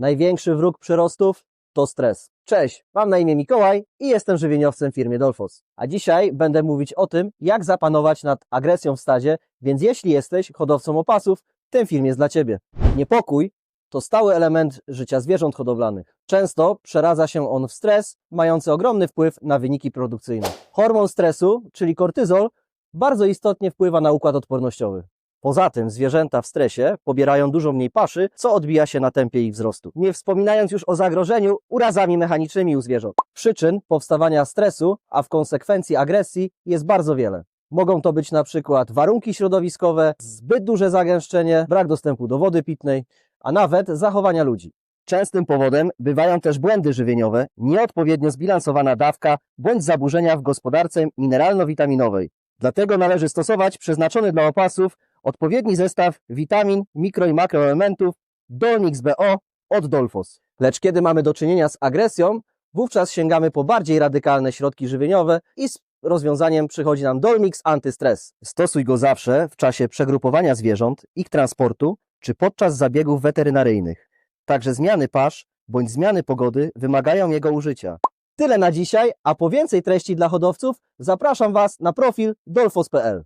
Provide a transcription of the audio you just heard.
Największy wróg przyrostów to stres. Cześć, mam na imię Mikołaj i jestem żywieniowcem w firmie Dolfos. A dzisiaj będę mówić o tym, jak zapanować nad agresją w stadzie, więc jeśli jesteś hodowcą opasów, ten film jest dla Ciebie. Niepokój to stały element życia zwierząt hodowlanych. Często przeradza się on w stres, mający ogromny wpływ na wyniki produkcyjne. Hormon stresu, czyli kortyzol, bardzo istotnie wpływa na układ odpornościowy. Poza tym zwierzęta w stresie pobierają dużo mniej paszy, co odbija się na tempie ich wzrostu. Nie wspominając już o zagrożeniu urazami mechanicznymi u zwierząt. Przyczyn powstawania stresu, a w konsekwencji agresji jest bardzo wiele. Mogą to być na przykład warunki środowiskowe, zbyt duże zagęszczenie, brak dostępu do wody pitnej, a nawet zachowania ludzi. Częstym powodem bywają też błędy żywieniowe, nieodpowiednio zbilansowana dawka bądź zaburzenia w gospodarce mineralno-witaminowej. Dlatego należy stosować przeznaczony dla opasów odpowiedni zestaw witamin, mikro i makroelementów Dolmix BO od Dolfos. Lecz kiedy mamy do czynienia z agresją, wówczas sięgamy po bardziej radykalne środki żywieniowe i z rozwiązaniem przychodzi nam Dolmix Antystres. Stosuj go zawsze w czasie przegrupowania zwierząt, ich transportu czy podczas zabiegów weterynaryjnych. Także zmiany pasz bądź zmiany pogody wymagają jego użycia. Tyle na dzisiaj, a po więcej treści dla hodowców zapraszam Was na profil dolfos.pl.